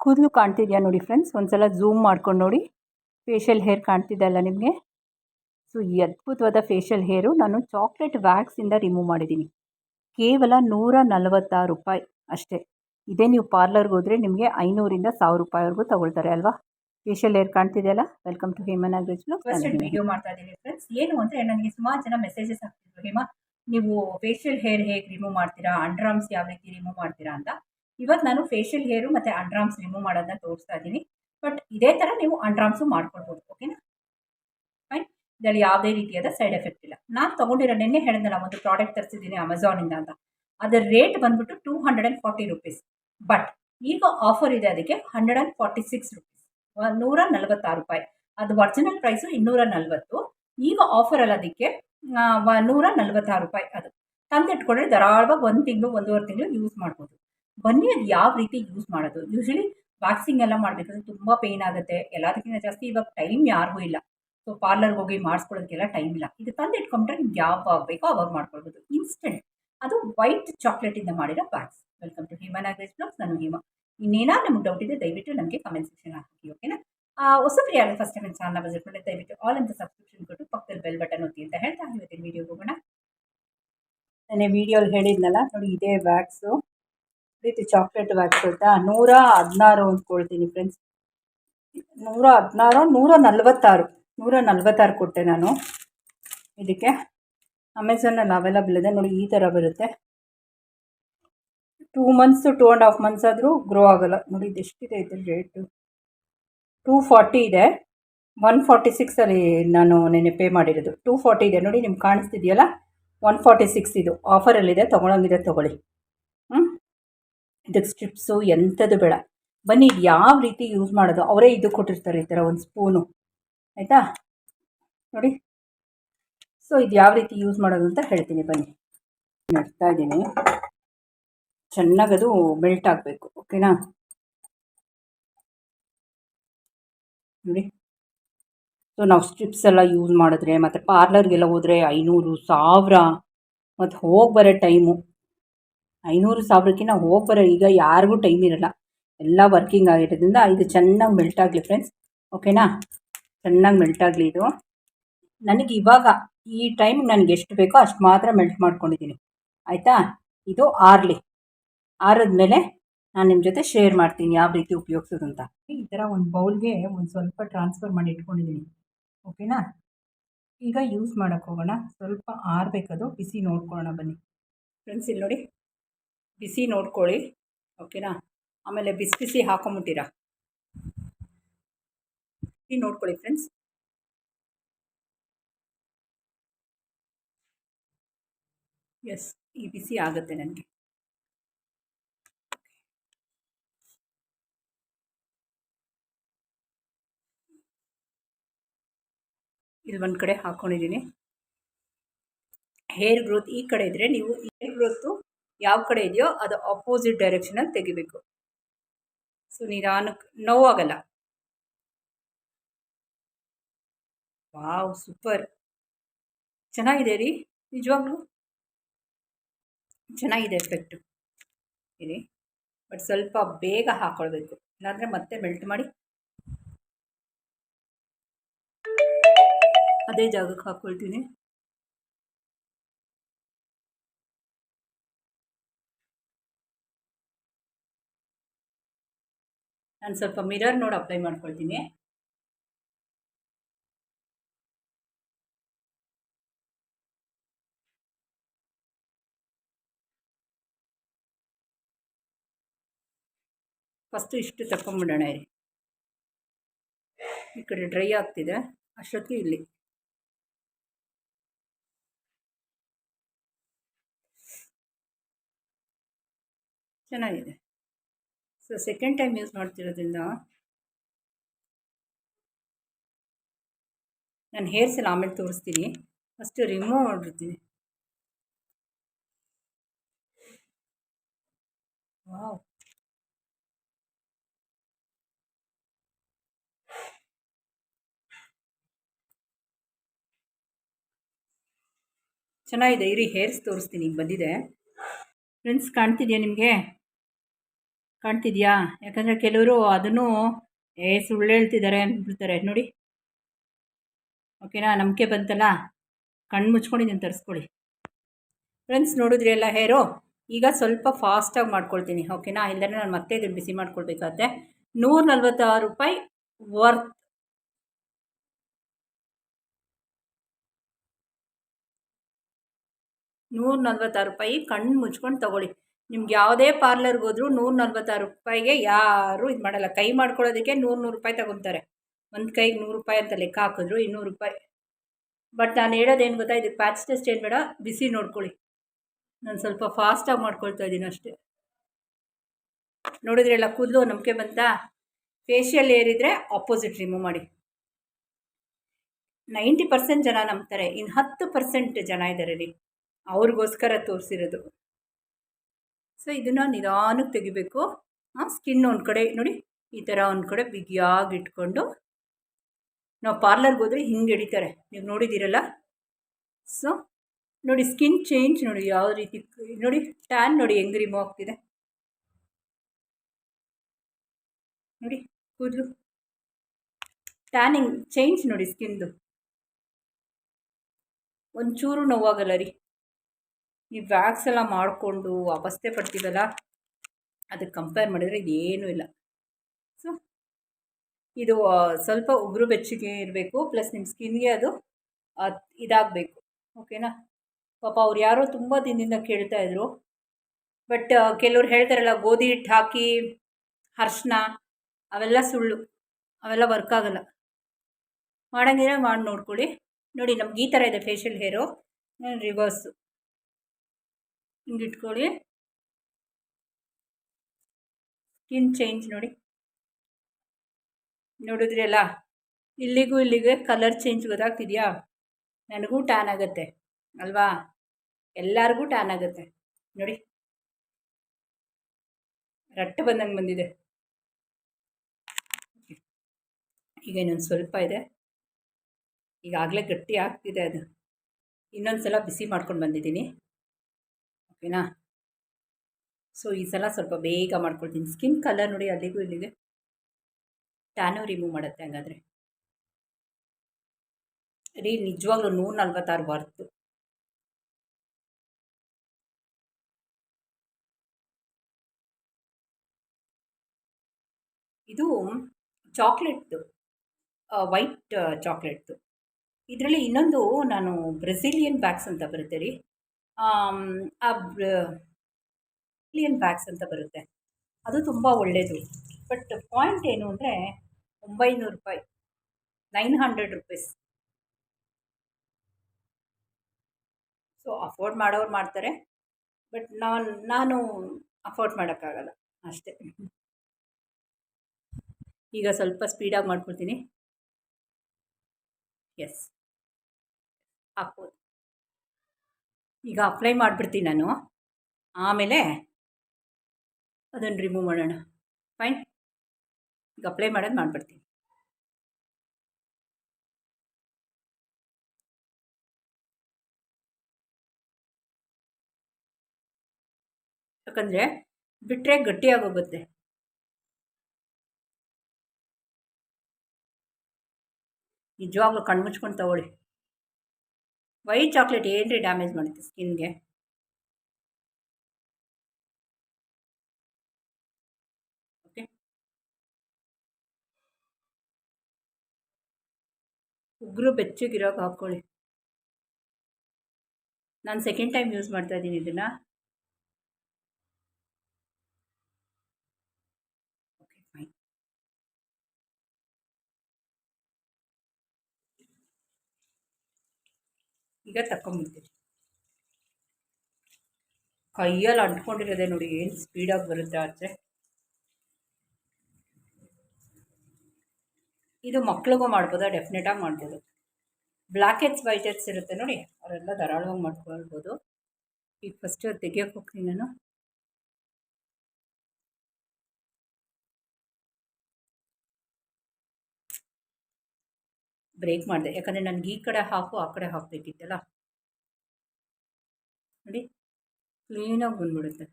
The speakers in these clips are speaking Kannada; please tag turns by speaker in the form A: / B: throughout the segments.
A: ಕೂದಲು ಕಾಣ್ತಿದೆಯಾ ನೋಡಿ ಫ್ರೆಂಡ್ಸ್ ಒಂದ್ಸಲ ಝೂಮ್ ಮಾಡ್ಕೊಂಡು ನೋಡಿ. ಫೇಶಿಯಲ್ ಹೇರ್ ಕಾಣ್ತಿದೆಯಲ್ಲ ನಿಮಗೆ? ಸೊ ಈ ಅದ್ಭುತವಾದ ಫೇಶಿಯಲ್ ಹೇರು ನಾನು ಚಾಕ್ಲೇಟ್ ವ್ಯಾಕ್ಸಿಂದ ರಿಮೂವ್ ಮಾಡಿದ್ದೀನಿ. ಕೇವಲ ನೂರ ನಲವತ್ತಾರು ರೂಪಾಯಿ ಅಷ್ಟೇ. ಇದೇ ನೀವು ಪಾರ್ಲರ್ಗೆ ಹೋದರೆ ನಿಮಗೆ ಐನೂರಿಂದ ಸಾವಿರ ರೂಪಾಯಿವರೆಗೂ ತಗೊಳ್ತಾರೆ ಅಲ್ವಾ? ಫೇಶಿಯಲ್ ಹೇರ್ ಕಾಣ್ತಿದೆಯಲ್ಲ ವೆಲ್ಕಮ್ ಟು ಹೇಮನ್ ಆಗ್ರೇಜ್
B: ವಿಡಿಯೋ ಮಾಡ್ತಾ ಇದ್ದೀನಿ ಫ್ರೆಂಡ್ಸ್ ಏನು ಅಂದರೆ ನನಗೆ ಸುಮಾರು ಜನ ಮೆಸೇಜಸ್ ಆಗ್ತಿದ್ರು ಹೇಮಾ ನೀವು ಫೇಶಿಯಲ್ ಹೇರ್ ಹೇಗೆ ರಿಮೂವ್ ಮಾಡ್ತೀರಾ? ಅಂಡ್ರಾಮ್ಸ್ ಯಾವ ರೀತಿ ರಿಮೂವ್ ಮಾಡ್ತೀರಾ? ಅಂತ. ಇವತ್ತು ನಾನು ಫೇಶಿಯಲ್ ಹೇರು ಮತ್ತು ಅಂಡ್ರಾಮ್ಸ್ ರಿಮೂವ್ ಮಾಡೋದನ್ನ ತೋರಿಸ್ತಾ ಇದ್ದೀನಿ ಬಟ್ ಇದೇ ಥರ ನೀವು ಅಂಡ್ರಾಮ್ಸು ಮಾಡ್ಕೊಳ್ಬೋದು ಓಕೆನಾ ಫೈನ್ ಇದರಲ್ಲಿ ಯಾವುದೇ ರೀತಿಯಾದ ಸೈಡ್ ಎಫೆಕ್ಟ್ ಇಲ್ಲ. ನಾನು ತೊಗೊಂಡಿರೋ ನಿನ್ನೆ ನಾನು ಒಂದು ಪ್ರಾಡಕ್ಟ್ ತರಿಸಿದ್ದೀನಿ ಅಮೆಝಾನಿಂದ ಅಂತ. ಅದರ ರೇಟ್ ಬಂದ್ಬಿಟ್ಟು two hundred and forty rupees but ಈಗ ಆಫರ್ ಇದೆ ಅದಕ್ಕೆ hundred and forty six rupees ನೂರ ನಲವತ್ತಾರು ರೂಪಾಯಿ. ಅದು ಒರ್ಜಿನಲ್ ಪ್ರೈಸು ಇನ್ನೂರ ನಲ್ವತ್ತು ಈಗ ಆಫರಲ್ಲಿ ಅದಕ್ಕೆ ನೂರ ನಲ್ವತ್ತಾರು ರೂಪಾಯಿ ಅದು. ತಂದಿಟ್ಕೊಂಡ್ರೆ ಧಾರಾಳವಾಗಿ ಒಂದು ತಿಂಗಳು, ಒಂದೂವರೆ ತಿಂಗಳು ಯೂಸ್ ಮಾಡ್ಬೋದು. ಬನ್ನಿ, ಅದು ಯಾವ ರೀತಿ ಯೂಸ್ ಮಾಡೋದು. ಯೂಶ್ವಲಿ ವ್ಯಾಕ್ಸಿಂಗ್ ಎಲ್ಲ ಮಾಡಬೇಕಂದ್ರೆ ತುಂಬ ಪೇನ್ ಆಗುತ್ತೆ. ಎಲ್ಲದಕ್ಕಿಂತ ಜಾಸ್ತಿ ಇವಾಗ ಟೈಮ್ ಯಾರಿಗೂ ಇಲ್ಲ. ಸೊ ಪಾರ್ಲರ್ಗೆ ಹೋಗಿ ಮಾಡಿಸ್ಕೊಳ್ಳೋದಕ್ಕೆಲ್ಲ ಟೈಮ್ ಇಲ್ಲ. ಇದು ತಂದು ಇಟ್ಕೊಂಡ್ರೆ ನಿಮ್ಗೆ ಯಾವಾಗ ಬೇಕೋ ಅವಾಗ ಮಾಡ್ಕೊಳ್ಬೋದು. ಇನ್ಸ್ಟೆಂಟ್ ಅದು ವೈಟ್ ಚಾಕ್ಲೇಟಿಂದ ಮಾಡಿರೋ wax welcome to Hema Nagesh blogs ನಾನು ಹೇಮಾ. ಇನ್ನೇನಾದ್ರು ನಿಮ್ಗೆ ಡೌಟ್ ಇದೆ, ದಯವಿಟ್ಟು ನಮಗೆ ಕಮೆಂಟ್ ಸೆಕ್ಷನ್ ಹಾಕಿ ಓಕೆನಾ ಹೊಸಬ್ರು ಯಾರು ಫಸ್ಟ್ ಟೈಮ್ ಚಾನಲ್ ವಿಸಿಟ್ ಮಾಡಿ ದಯವಿಟ್ಟು ಆಲ್ ಅಂತ ಸಬ್ಸ್ಕ್ರಿಪ್ಷನ್ ಕೊಟ್ಟು ಪಕ್ಕದಲ್ಲಿ ಬೆಲ್ ಬಟನ್ ಒತ್ತಿ ಅಂತ ಹೇಳ್ತಾ ಇವತ್ತಿನ ವೀಡಿಯೋ ಹೋಗೋಣ.
A: ನಾನು ವಿಡಿಯೋಲಿ ಹೇಳಿದ್ನಲ್ಲ, ನೋಡಿ ಇದೇ ವ್ಯಾಕ್ಸು ರೀತಿ ಚಾಕ್ಲೇಟ್ ವ್ಯಾಕ್ಸ್ ಅಂತ ನೂರ ಹದಿನಾರು ಅಂದ್ಕೊಳ್ತೀನಿ ಫ್ರೆಂಡ್ಸ್ ನೂರ ಹದಿನಾರು, ನೂರ ನಲ್ವತ್ತಾರು. ನೂರ ನಲ್ವತ್ತಾರು ಕೊಟ್ಟೆ ನಾನು. ಇದಕ್ಕೆ ಅಮೆಝಾನಲ್ಲಿ ಅವೈಲಬಲ್ ಇದೆ. ನೋಡಿ, ಈ ಥರ ಬರುತ್ತೆ. Two months two and half months ಆದರೂ ಗ್ರೋ ಆಗೋಲ್ಲ. ನೋಡಿ ಇದೆಷ್ಟಿದೆ ಇದ್ರ ರೇಟು ಟೂ ಫಾರ್ಟಿ ಇದೆ. ಒನ್ ಫಾರ್ಟಿ ಸಿಕ್ಸಲ್ಲಿ ನಾನು ನೆನೆ ಪೇ ಮಾಡಿರೋದು. ಟೂ ಫಾರ್ಟಿ ಇದೆ. ನೋಡಿ, ನಿಮ್ಗೆ ಕಾಣಿಸ್ತಿದೆಯಲ್ಲ? ಒನ್ ಫಾರ್ಟಿ ಸಿಕ್ಸ್ ಇದು. ಆಫರಲ್ಲಿದೆ ತೊಗೊಳಂಗಿದೆ ತೊಗೊಳ್ಳಿ. ಇದಕ್ಕೆ ಸ್ಟ್ರಿಪ್ಸು ಎಂಥದ್ದು ಬೇಡ. ಬನ್ನಿ, ಇದು ಯಾವ ರೀತಿ ಯೂಸ್ ಮಾಡೋದು? ಅವರೇ ಇದು ಕೊಟ್ಟಿರ್ತಾರೆ ಈ ಥರ ಒಂದು ಸ್ಪೂನು ಆಯಿತಾ? ನೋಡಿ. ಸೊ ಇದು ಯಾವ ರೀತಿ ಯೂಸ್ ಮಾಡೋದು ಅಂತ ಹೇಳ್ತೀನಿ, ಬನ್ನಿ. ನಡ್ತಾ ಇದ್ದೀನಿ. ಚೆನ್ನಾಗದು ಮೆಲ್ಟ್ ಆಗಬೇಕು ಓಕೆನಾ ನೋಡಿ. ಸೊ ನಾವು ಸ್ಟ್ರಿಪ್ಸ್ ಎಲ್ಲ ಯೂಸ್ ಮಾಡಿದ್ರೆ, ಮತ್ತು ಪಾರ್ಲರ್ಗೆಲ್ಲ ಹೋದರೆ ಐನೂರು, ಸಾವಿರ, ಮತ್ತು ಹೋಗಿ ಬರೋ ಟೈಮು ಐನೂರು ಸಾವಿರಕ್ಕಿಂತ ಹೋಗಿ ಬರೋ ಈಗ ಯಾರಿಗೂ ಟೈಮ್ ಇರಲ್ಲ. ಎಲ್ಲ ವರ್ಕಿಂಗ್ ಆಗಿರೋದ್ರಿಂದ ಇದು ಚೆನ್ನಾಗಿ ಮೆಲ್ಟ್ ಆಗಲಿ ಫ್ರೆಂಡ್ಸ್ ಓಕೆನಾ ಚೆನ್ನಾಗಿ ಮೆಲ್ಟ್ ಆಗಲಿ ಇದು. ನನಗೆ ಇವಾಗ ಈ ಟೈಮ್ ನನಗೆ ಎಷ್ಟು ಬೇಕೋ ಅಷ್ಟು ಮಾತ್ರ ಮೆಲ್ಟ್ ಮಾಡ್ಕೊಂಡಿದ್ದೀನಿ ಆಯಿತಾ? ಇದು ಆರಲಿ. ಆರಿದ್ಮೇಲೆ ನಾನು ನಿಮ್ಮ ಜೊತೆ ಶೇರ್ ಮಾಡ್ತೀನಿ ಯಾವ ರೀತಿ ಉಪಯೋಗಿಸೋದು ಅಂತ. ಈ ಥರ ಒಂದು ಬೌಲ್ಗೆ ಒಂದು ಸ್ವಲ್ಪ ಟ್ರಾನ್ಸ್ಫರ್ ಮಾಡಿ ಇಟ್ಕೊಂಡಿದ್ದೀನಿ ಓಕೆನಾ ಈಗ ಯೂಸ್ ಮಾಡೋಕ್ಕೆ ಹೋಗೋಣ. ಸ್ವಲ್ಪ ಆರಬೇಕದು. ಬಿಸಿ ನೋಡ್ಕೊಳ್ಳೋಣ ಬನ್ನಿ. ಫ್ರೆಂಡ್ಸ್ ಇಲ್ಲಿ ನೋಡಿ. ಬಿಸಿ ನೋಡ್ಕೊಳ್ಳಿ. ಓಕೆನಾ? ಆಮೇಲೆ ಬಿಸಿ ಬಿಸಿ ಹಾಕೊಂಬಿಟ್ಟಿರಾ? ನೋಡ್ಕೊಳ್ಳಿ ಫ್ರೆಂಡ್ಸ್. ಎಸ್, ಈ ಬಿಸಿ ಆಗುತ್ತೆ ನನಗೆ. ಇಲ್ಲಿ ಒಂದು ಕಡೆ ಹಾಕೊಂಡಿದ್ದೀನಿ. ಹೇರ್ ಗ್ರೋತ್ ಈ ಕಡೆ ಇದ್ದರೆ ನೀವು ಹೇರ್ ಗ್ರೋತು ಯಾವ ಕಡೆ ಇದೆಯೋ ಅದು ಅಪೋಸಿಟ್ ಡೈರೆಕ್ಷನಲ್ಲಿ ತೆಗಿಬೇಕು. ಸೊ ನಿಧಾನಕ್ಕೆ ನೋವಾಗಲ್ಲ. ವಾವ್ ಸೂಪರ್ ಚೆನ್ನಾಗಿದೆ ರೀ, ನಿಜವಾಗ್ಲೂ? ಚೆನ್ನಾಗಿದೆ ಎಫೆಕ್ಟು ಇರಿ ಬಟ್ ಸ್ವಲ್ಪ ಬೇಗ ಹಾಕ್ಕೊಳ್ಬೇಕು ಇಲ್ಲಾಂದರೆ ಮತ್ತೆ ಮೆಲ್ಟ್ ಮಾಡಿ. ಅದೇ ಜಾಗಕ್ಕೆ ಹಾಕ್ಕೊಳ್ತೀನಿ ನಾನು ಸ್ವಲ್ಪ ಮಿರರ್ ನೋಡಿ ಅಪ್ಲೈ ಮಾಡ್ಕೊಳ್ತೀನಿ. ಫಸ್ಟು ಇಷ್ಟು ತಗೊಂಬಿಡೋಣ ಇರಿ. ಈ ಕಡೆ ಡ್ರೈ ಆಗ್ತಿದೆ. ಅಷ್ಟೊತ್ತಿಗೆ ಇಲ್ಲಿ. ಚೆನ್ನಾಗಿದೆ. ಸೊ ಸೆಕೆಂಡ್ ಟೈಮ್ ಯೂಸ್ ಮಾಡ್ತಿರೋದ್ರಿಂದ ನಾನು ಹೇರ್ಸ್ ಎಲ್ಲ ಆಮೇಲೆ ತೋರಿಸ್ತೀನಿ. ಫಸ್ಟ್ ರಿಮೂವ್ ಮಾಡಿರ್ತೀನಿ. ವಾವ್ ಚೆನ್ನಾಗಿದೆ, ಇರಿ ಹೇರ್ಸ್ ತೋರಿಸ್ತೀನಿ, ಬಂದಿದೆ. ಫ್ರೆಂಡ್ಸ್ ಕಾಣ್ತಿದೆಯಾ ನಿಮಗೆ? ಕಾಣ್ತಿದ್ಯಾ? ಯಾಕಂದರೆ ಕೆಲವರು ಅದನ್ನು, ಏ, ಸುಳ್ಳು ಹೇಳ್ತಿದ್ದಾರೆ ಅಂದ್ಬಿಡ್ತಾರೆ ನೋಡಿ. ಓಕೆನಾ? ನಂಬಿಕೆ ಬಂತಲ್ಲ? ಕಣ್ಣು ಮುಚ್ಕೊಂಡು ಇದನ್ನು ತರಿಸ್ಕೊಳ್ಳಿ. ಫ್ರೆಂಡ್ಸ್ ನೋಡಿದ್ರಿ ಎಲ್ಲ ಹೇರು? ಈಗ ಸ್ವಲ್ಪ ಫಾಸ್ಟಾಗಿ ಮಾಡ್ಕೊಳ್ತೀನಿ. ಓಕೆನಾ? ಇಲ್ಲದೇ ನಾನು ಮತ್ತೆ ಇದನ್ನು ಬಿಸಿ ಮಾಡ್ಕೊಳ್ಬೇಕಾಗತ್ತೆ. ನೂರ ನಲ್ವತ್ತಾರು ರೂಪಾಯಿ ವರ್ತ್ ನೂರ ನಲ್ವತ್ತಾರು ರೂಪಾಯಿ ಕಣ್ಣು ಮುಚ್ಕೊಂಡು ತೊಗೊಳ್ಳಿ. ನಿಮ್ಗೆ ಯಾವುದೇ ಪಾರ್ಲರ್ಗೆ ಹೋದ್ರೂ ನೂರ ನಲ್ವತ್ತಾರು ರೂಪಾಯಿಗೆ ಯಾರೂ ಇದು ಮಾಡಲ್ಲ. ಕೈ ಮಾಡ್ಕೊಳ್ಳೋದಕ್ಕೆ ನೂರು ನೂರು ರೂಪಾಯಿ ತಗೊತಾರೆ. ಒಂದು ಕೈಗೆ ನೂರು ರೂಪಾಯಿ ಅಂತ ಲೆಕ್ಕ ಹಾಕಿದ್ರು ಇನ್ನೂರು ರೂಪಾಯಿ. ಬಟ್ ನಾನು ಹೇಳೋದೇನು ಗೊತ್ತಾ? ಇದು ಪ್ಯಾಚ್ ಟೆಸ್ಟ್ ಏನು ಬೇಡ, ಬಿಸಿ ನೋಡ್ಕೊಳ್ಳಿ. ನಾನು ಸ್ವಲ್ಪ ಫಾಸ್ಟಾಗಿ ಮಾಡ್ಕೊಳ್ತಾ ಇದ್ದೀನಿ ಅಷ್ಟೇ. ನೋಡಿದ್ರೆಲ್ಲ ಕೂದಲು ನಂಬಿಕೆ ಬಂತಾ? ಫೇಶಿಯಲ್ ಏರಿದ್ರೆ ಆಪೋಸಿಟ್ ರಿಮೂವ್ ಮಾಡಿ. ನೈಂಟಿ ಪರ್ಸೆಂಟ್ ಜನ ನಂಬ್ತಾರೆ. ಇನ್ನು ಹತ್ತು ಪರ್ಸೆಂಟ್ ಜನ ಇದ್ದಾರೆ ರೀ ಅವ್ರಿಗೋಸ್ಕರ ತೋರಿಸಿರೋದು. ಸೊ ಇದನ್ನು ನಿಧಾನಕ್ಕೆ ತೆಗಿಬೇಕು. ಸ್ಕಿನ್ ಒಂದು ಕಡೆ, ನೋಡಿ, ಈ ಥರ ಒಂದು ಕಡೆ ಬಿಗಿಯಾಗಿ ಇಟ್ಕೊಂಡು ನಾವು ಪಾರ್ಲರ್ಗೆ ಹೋದರೆ ಹಿಂಗೆ ಹಿಡಿತಾರೆ ನೀವು ನೋಡಿದ್ದೀರಲ್ಲ? ಸೊ ನೋಡಿ ಸ್ಕಿನ್ ಚೇಂಜ್ ನೋಡಿ, ಯಾವ ರೀತಿ, ನೋಡಿ ಟ್ಯಾನ್ ನೋಡಿ, ಹೆಂಗೆ ರಿಮೂವ್ ಆಗ್ತಿದೆ. ನೋಡಿ, ಕೂದಲು. ಟ್ಯಾನಿಂಗ್ ಚೇಂಜ್ ನೋಡಿ ಸ್ಕಿನ್ದು ಒಂಚೂರು ನೋವಾಗಲ್ಲ ರೀ. ಈ ವ್ಯಾಕ್ಸ್ ಎಲ್ಲ ಮಾಡಿಕೊಂಡು ಅವಸ್ಥೆ ಪಡ್ತೀವಲ್ಲ ಅದಕ್ಕೆ ಕಂಪೇರ್ ಮಾಡಿದರೆ ಇದೇನೂ ಇಲ್ಲ. ಸೊ ಇದು ಸ್ವಲ್ಪ ಉಗುರು ಬೆಚ್ಚಗೆ ಇರಬೇಕು ಪ್ಲಸ್ ನಿಮ್ಮ ಸ್ಕಿನ್ಗೆ ಅದು ಇದಾಗಬೇಕು ಓಕೆನಾ ಪಾಪ ಅವ್ರು ಯಾರೋ ತುಂಬ ದಿನದಿಂದ ಕೇಳ್ತಾಯಿದ್ರು ಬಟ್ ಕೆಲವ್ರು ಹೇಳ್ತಾರಲ್ಲ, ಗೋಧಿ ಹಿಟ್ಟು ಹಾಕಿ ಅರ್ಶಿನ ಅವೆಲ್ಲ ಸುಳ್ಳು, ಅವೆಲ್ಲ ವರ್ಕ್ ಆಗಲ್ಲ. ಮಾಡೋಂಗಿದ್ರೆ ಮಾಡಿ ನೋಡ್ಕೊಳ್ಳಿ. ನೋಡಿ, ನಮ್ಗೆ ಈ ಥರ ಇದೆ ಫೇಶಿಯಲ್ ಹೇರು ರಿವರ್ಸು ಹಿಂಗೆ ಇಟ್ಕೊಳ್ಳಿ. ಸ್ಕಿನ್ ಚೇಂಜ್ ನೋಡಿ. ನೋಡಿದ್ರಿ ಅಲ್ಲ ಇಲ್ಲಿಗೂ ಇಲ್ಲಿಗೆ ಕಲರ್ ಚೇಂಜ್ ಗೊತ್ತಾಗ್ತಿದೆಯಾ? ನನಗೂ ಟ್ಯಾನ್ ಆಗುತ್ತೆ, ಅಲ್ವಾ? ಎಲ್ಲರಿಗೂ ಟ್ಯಾನ್ ಆಗುತ್ತೆ. ನೋಡಿ. ರಟ್ಟು ಬಂದಂಗೆ ಬಂದಿದೆ. ಈಗ ಇನ್ನೊಂದು ಸ್ವಲ್ಪ ಇದೆ. ಈಗಾಗಲೇ ಗಟ್ಟಿ ಆಗ್ತಿದೆ ಅದು. ಇನ್ನೊಂದು ಸಲ ಬಿಸಿ ಮಾಡ್ಕೊಂಡು ಬಂದಿದ್ದೀನಿ. ಓಕೆನಾ? ಸೊ, ಈ ಸಲ ಸ್ವಲ್ಪ ಬೇಗ ಮಾಡ್ಕೊಳ್ತೀನಿ. ಸ್ಕಿನ್ ಕಲರ್ ನೋಡಿ ಅಲ್ಲಿಗೂ ಇಲ್ಲಿಗೆ. ಟ್ಯಾನು ರಿಮೂವ್ ಮಾಡುತ್ತೆ ಹಂಗಾದ್ರೆ. ರೀ, ನಿಜವಾಗ್ಲೂ ನೂರ ನಲ್ವತ್ತಾರು ಬರ್ತು ಇದು ಚಾಕ್ಲೇಟ್ದು ವೈಟ್ ಚಾಕ್ಲೇಟ್ದು. ಇದರಲ್ಲಿ ಇನ್ನೊಂದು ನಾನು ಬ್ರೆಸಿಲಿಯನ್ ಬ್ಯಾಗ್ಸ್ ಅಂತ ಬರುತ್ತೆ ರೀ. ಬ್ರೆಸಿಲಿಯನ್ ಬ್ಯಾಗ್ಸ್ ಅಂತ ಬರುತ್ತೆ. ಅದು ತುಂಬ ಒಳ್ಳೆಯದು ಬಟ್ ಪಾಯಿಂಟ್ ಏನು ಅಂದರೆ ಒಂಬೈನೂರು ರೂಪಾಯಿ nine hundred rupees so afford ಮಾಡೋರು ಮಾಡ್ತಾರೆ. ಬಟ್ ನಾನು ನಾನು ಅಫೋರ್ಡ್ ಮಾಡೋಕ್ಕಾಗಲ್ಲ. ಅಷ್ಟೇ. ಈಗ ಸ್ವಲ್ಪ ಸ್ಪೀಡಾಗಿ ಮಾಡ್ಕೊಳ್ತೀನಿ ಎಸ್ ಹಾಕ್ಬೋದು. ಈಗ ಅಪ್ಲೈ ಮಾಡಿಬಿಡ್ತೀನಿ ನಾನು. ಆಮೇಲೆ ಅದನ್ನು ರಿಮೂವ್ ಮಾಡೋಣ. ಫೈನ್ ಈಗ ಅಪ್ಲೈ ಮಾಡೋದು ಮಾಡಿಬಿಡ್ತೀನಿ. ಯಾಕಂದರೆ ಬಿಟ್ಟರೆ ಗಟ್ಟಿಯಾಗೋಗುತ್ತೆ ನಿಜವಾಗ್ಲೂ ಕಣ್ಮುಚ್ಕೊಂಡು ತಗೊಳ್ಳಿ. ವೈಟ್ ಚಾಕ್ಲೇಟ್ ರೀ ಡ್ಯಾಮೇಜ್ ಮಾಡುತ್ತೆ ಸ್ಕಿನ್ಗೆ? ಓಕೆ. ಉಗುರು ಬೆಚ್ಚಗಿರೋಕೆ ಹಾಕ್ಕೊಳ್ಳಿ. ನಾನು ಸೆಕೆಂಡ್ ಟೈಮ್ ಯೂಸ್ ಮಾಡ್ತಾ ಇದ್ದೀನಿ ಇದನ್ನು. ಈಗ ತಗೊಂಬಿಡ್ತೀನಿ ಕೈಯಲ್ಲಿ ಅಂಟ್ಕೊಂಡಿರೋದೆ ನೋಡಿ, ಏನು ಸ್ಪೀಡಾಗಿ ಬರುತ್ತೆ ಆದರೆ ಇದು ಮಕ್ಳಿಗೂ ಮಾಡ್ಬೋದು ಡೆಫಿನೆಟಾಗಿ ಮಾಡ್ಬೋದು. ಬ್ಲ್ಯಾಕ್ ಹೆಡ್ಸ್ ವೈಟ್ ಇರುತ್ತೆ ನೋಡಿ, ಅವರೆಲ್ಲ ಧಾರಾಳವಾಗಿ ಮಾಡ್ಕೊಳ್ಬೋದು. ಈಗ ಫಸ್ಟು ತೆಗಿಯೋಕೆ ಹೋಗ್ತೀನಿ ನಾನು. ಬ್ರೇಕ್ ಮಾಡಿದೆ. ಯಾಕಂದರೆ ನನಗೆ ಈ ಕಡೆ ಹಾಕು, ಆ ಕಡೆ ಹಾಕಬೇಕಿತ್ತಲ್ಲ ನೋಡಿ ಕ್ಲೀನಾಗಿ ಬಂದ್ಬಿಡುತ್ತೆ.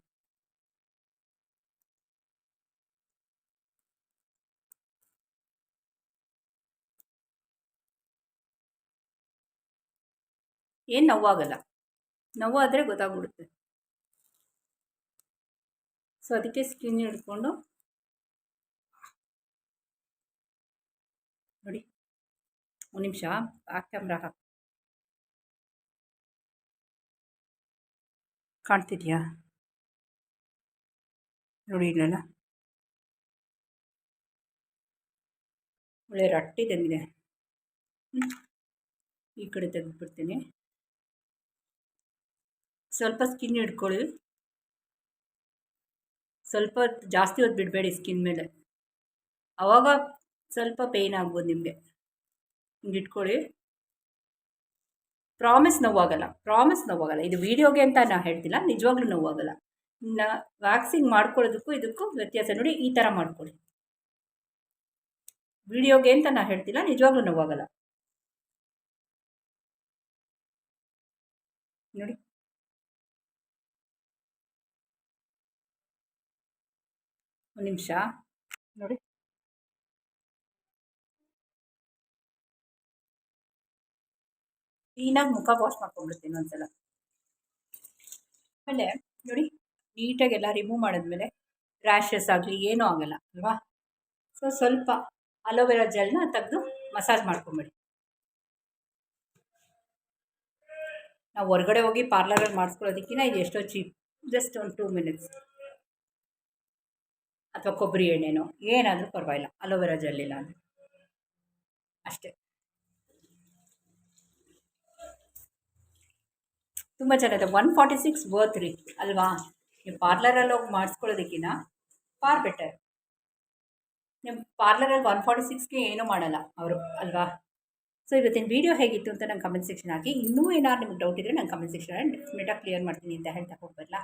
A: ಏನು ನೋವಾಗಲ್ಲ. ನೋವಾದರೆ ಗೊತ್ತಾಗ್ಬಿಡುತ್ತೆ. ಸೊ ಅದಕ್ಕೆ ಸ್ಕಿನ್ ಹಿಡ್ಕೊಂಡು ಒಂದು ನಿಮಿಷ, ಆ ಕ್ಯಾಮ್ರಾ ಹಾಕಿ ಕಾಣ್ತಿದೆಯಾ? ನೋಡಿ ಇಲ್ಲಲ್ಲ ಒಳ್ಳೆ ರಟ್ಟಿ ತಂದಿದೆ. ಈ ಕಡೆ ತೆಗೆದುಬಿಡ್ತೀನಿ. ಸ್ವಲ್ಪ ಸ್ಕಿನ್ ಹಿಡ್ಕೊಳ್ಳಿ. ಸ್ವಲ್ಪ ಜಾಸ್ತಿ ಹೊತ್ತು ಬಿಡಬೇಡಿ ಸ್ಕಿನ್ ಮೇಲೆ. ಆವಾಗ ಸ್ವಲ್ಪ ಪೇಯ್ನ್ ಆಗ್ಬೋದು ನಿಮಗೆ. ಹಿಂಗೆ ಇಟ್ಕೊಳ್ಳಿ. ಪ್ರಾಮಿಸ್ ನೋವಾಗಲ್ಲ. ಪ್ರಾಮಿಸ್ ನೋವಾಗಲ್ಲ. ಇದು ವೀಡಿಯೋಗೆ ಅಂತ ನಾನು ಹೇಳ್ತಿಲ್ಲ, ನಿಜವಾಗ್ಲೂ ನೋವಾಗಲ್ಲ. ಇನ್ನು ವ್ಯಾಕ್ಸಿನ್ ಮಾಡ್ಕೊಳ್ಳೋದಕ್ಕೂ ಇದಕ್ಕೂ ವ್ಯತ್ಯಾಸ ನೋಡಿ, ಈ ಥರ ಮಾಡ್ಕೊಳ್ಳಿ. ವಿಡಿಯೋಗೆ ಅಂತ ನಾನು ಹೇಳ್ತಿಲ್ಲ, ನಿಜವಾಗ್ಲೂ ನೋವಾಗಲ್ಲ. ನೋಡಿ. ಒಂದು ನಿಮಿಷ. ನೋಡಿ. ಕ್ಲೀನಾಗಿ ಮುಖ ವಾಶ್ ಮಾಡ್ಕೊಂಡ್ಬಿಡ್ತೀನಿ ಒಂದ್ಸಲ. ಆಮೇಲೆ ನೋಡಿ ನೀಟಾಗೆಲ್ಲ ರಿಮೂವ್ ಮಾಡಿದ್ಮೇಲೆ ರ್ಯಾಷಸ್ ಆಗಲಿ ಏನೂ ಆಗಲ್ಲ, ಅಲ್ವಾ? ಸೊ ಸ್ವಲ್ಪ ಅಲೋವೆರಾ ಜೆಲ್ನ ತೆಗೆದು ಮಸಾಜ್ ಮಾಡ್ಕೊಂಬಿಡಿ. ನಾವು ಹೊರಗಡೆ ಹೋಗಿ ಪಾರ್ಲರಲ್ಲಿ ಮಾಡಿಸ್ಕೊಳ್ಳೋದಕ್ಕಿಂತ ಇದು ಎಷ್ಟೋ ಚೀಪ್ ಜಸ್ಟ್ ಒಂದು ಟೂ ಮಿನಿಟ್ಸ್ ಅಥವಾ ಕೊಬ್ಬರಿ ಎಣ್ಣೆನೋ, ಏನಾದರೂ ಪರವಾಗಿಲ್ಲ ಅಲೋವೆರಾ ಜೆಲ್ ಇಲ್ಲ ಅಂದರೆ. ಅಷ್ಟೇ. ತುಂಬ ಚೆನ್ನಾಗಿದೆ. ಒನ್ ಫಾರ್ಟಿ ಸಿಕ್ಸ್ ವರ್ತ್ ರೀ. ಅಲ್ವಾ? ನೀವು ಪಾರ್ಲರಲ್ಲಿ ಹೋಗಿ ಮಾಡಿಸ್ಕೊಳ್ಳೋದಕ್ಕಿಂತ ಫಾರ್ ಬೆಟರ್ ನಿಮ್ಮ ಪಾರ್ಲರಲ್ಲಿ ಒನ್ ಫಾರ್ಟಿ ಸಿಕ್ಸ್ಗೆ ಏನೂ ಮಾಡಲ್ಲ ಅವರು, ಅಲ್ವಾ? ಸೊ ಇವತ್ತಿನ ವೀಡಿಯೋ ಹೇಗಿತ್ತು ಅಂತ ನಂಗೆ ಕಮೆಂಟ್ ಸೆಕ್ಷನ್ ಹಾಕಿ. ಇನ್ನೂ ಏನಾದ್ರು ನಿಮ್ಗೆ ಡೌಟ್ ಇದ್ದರೆ ನಂಗೆ ಕಮೆಂಟ್ ಸೆಕ್ಷನ್ ಡೆಫಿನೆಟಾಗಿ ಕ್ಲಿಯರ್ ಮಾಡ್ತೀನಿ ಅಂತ ಹೇಳ್ತಾ ಹೋಗ್ಬರಲ್ಲ